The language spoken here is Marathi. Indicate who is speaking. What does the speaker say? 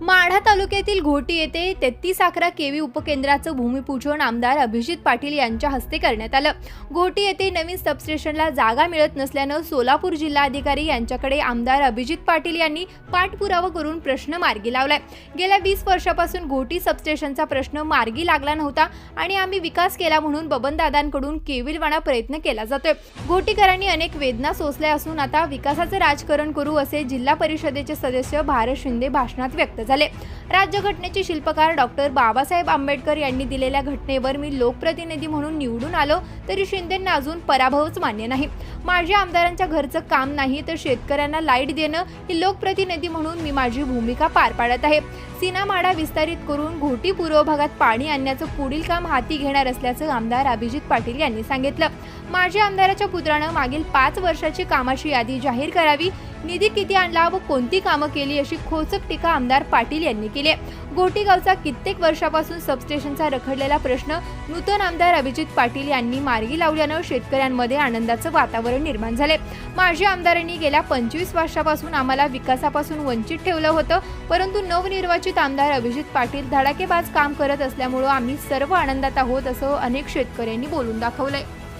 Speaker 1: माढा तालुक्यातील घोटी येथे तेहतीस अकरा केवी उपकेंद्राचं भूमिपूजन आमदार अभिजित पाटील यांच्या हस्ते करण्यात आलं. घोटी येथे नवीन सबस्टेशनला जागा मिळत नसल्यानं सोलापूर जिल्हाधिकारी यांच्याकडे आमदार अभिजित पाटील यांनी पाठपुरावा करून प्रश्न मार्गी लावलाय. गेल्या वीस वर्षापासून घोटी सबस्टेशनचा प्रश्न मार्गी लागला नव्हता आणि आम्ही विकास केला म्हणून बबनदादांकडून केविलवाणा प्रयत्न केला जातोय. घोटीकरांनी अनेक वेदना सोसल्या असून आता विकासाचं राजकारण करू असे जिल्हा परिषदेचे सदस्य भारत शिंदे भाषणात व्यक्त झाले. राज्यघटनेचे शिल्पकार डॉक्टर बाबासाहेब आंबेडकर यांनी दिलेल्या घटनेवर मी लोकप्रतिनिधी म्हणून निवडून आलो तरी शिंदेंना अजून पराभवच मान्य नाही. माझ्या आमदारांच्या घरचं काम नाही तर शेतकऱ्यांना लाइट देणं ही लोकप्रतिनिधी म्हणून मी माझी भूमिका पार पाडत आहे. सीनामाडा विस्तारित करून घोटी पूर्व भागात पाणी आणण्याचं पुढील काम हाती घेणार असल्याचं आमदार अभिजित पाटील यांनी सांगितलं. माझ्या आमदाराच्या पुत्रानं मागील पाच वर्षाची कामाची यादी जाहीर करावी निधी किती आणला व कोणती कामं केली अशी खोचक टीका आमदार पाटील यांनी केली गोटीगावचा कित्येक वर्षापासून सबस्टेशनचा रखडलेला प्रश्न नूतन आमदार अभिजित पाटील यांनी मार्गी लावल्यानं शेतकऱ्यांमध्ये आनंदाचं वातावरण निर्माण झाले. माजी आमदारांनी गेल्या पंचवीस वर्षापासून आम्हाला विकासापासून वंचित ठेवलं होतं परंतु नवनिर्वाचित आमदार अभिजित पाटील धडाकेबाज काम करत असल्यामुळं आम्ही सर्व आनंदात आहोत असं अनेक शेतकऱ्यांनी बोलून दाखवलंय.